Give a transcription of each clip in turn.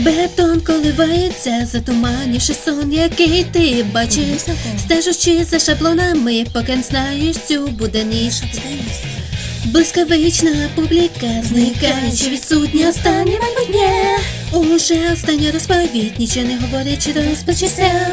Бетон коливається, затуманівши сон, який ти бачиш, стежучи за шаблонами, поки не знаєш цю буденність. Блискавична публіка зникає, чи відсутня останнє майбутнє. Уже остання розповідь, нічого не говорить, чи розпочався.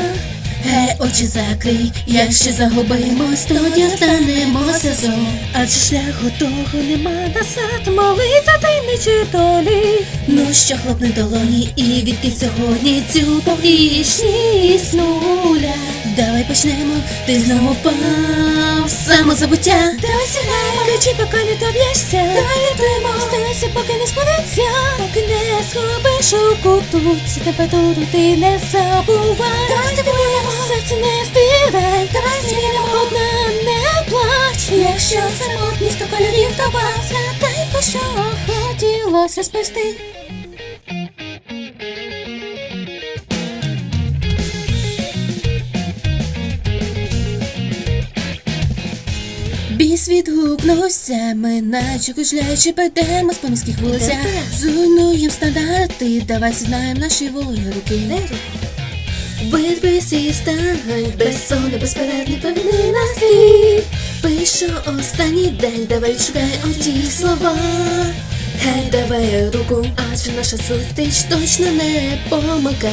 Гей, очі закрий, якщо загубимось, тоді останемося зо. Адже шляху того нема назад, молита таємничі долі. Ну що, хлопни долоні і відкинь сьогодні цю повнішність нуля. Давай почнемо, ти знову впав самозабуття. Давай сігаємо, кричи, поки не доб'єшся. Давай рятуємо, стайся, поки не спадеться. Поки не схопиш у куту, ці температуру ти не забувай. Давай здивуємо, серце не стидай. Давай змінимо одна, не плач. Якщо самотність, то кольорів то бав. Згадай, про що хотілося спасти. Біс відгукнувся, ми наче кужляючи підемо з поміських вулицях. Зруйнуєм стандарти, давай зізнаєм наші вольні руки. Вирвись і стань, безсонний, безперервний на світ. Пишу останній день, давай шукай оті слова. Хай давай руку, адже наша зустріч точно не помилка.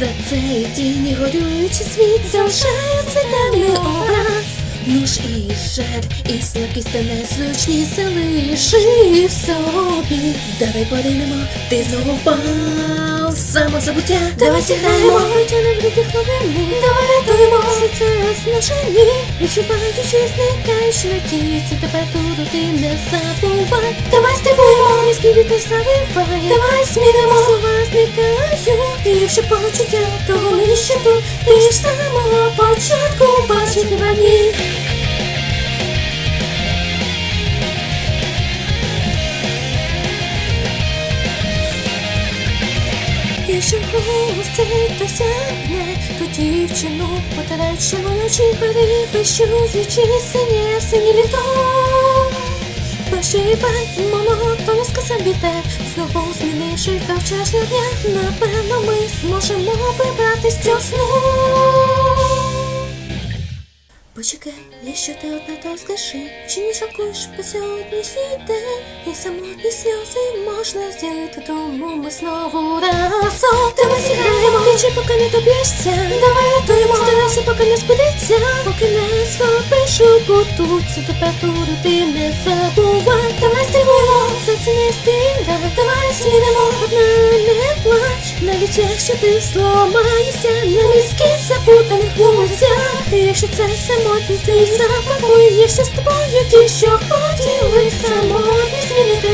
За цей тіні горюючий світ залишається темний образ. Ну ж і жаль, і слабкість та незручність залиши в собі. Давай поринемо, ти знову впав в самозабуття. Давай зіграємо, витягнемо руки хвилини. Давай рятуємо все це снажені. Відчуваючи, зникаючи на ці температуру ти не забувай. Давай здивуємо, міський вітер завиває. Давай змінимо слова зникають. І якщо почуття, то Цей досягне, то дівчину потараче очі, перевищуючи синє сині літо. Пошивай монотонно сказав біде, знову змінивши вчорашнього дня. Напевно, ми зможемо вибрати з цього сну. Почекай, якщо ти одна, то скажи, чи не жалкуєш по сьогоднішній день, і самотні сльози можна зділити, тому ми знову разом. Давай зіграємо, кричи, поки не доб'єшся. Давай рятуємо, старайся, поки не збудеться, поки не схопиш у куту, цю температуру ти не забувай. Давай здивуємо, серце не стирай, давай змінимо. Одна, не плач, навіть якщо ти зламаєшся на різки запутаних вулицях, якщо це самотність, ти запакуй, якщо з тобою ті, що хотіли самотність.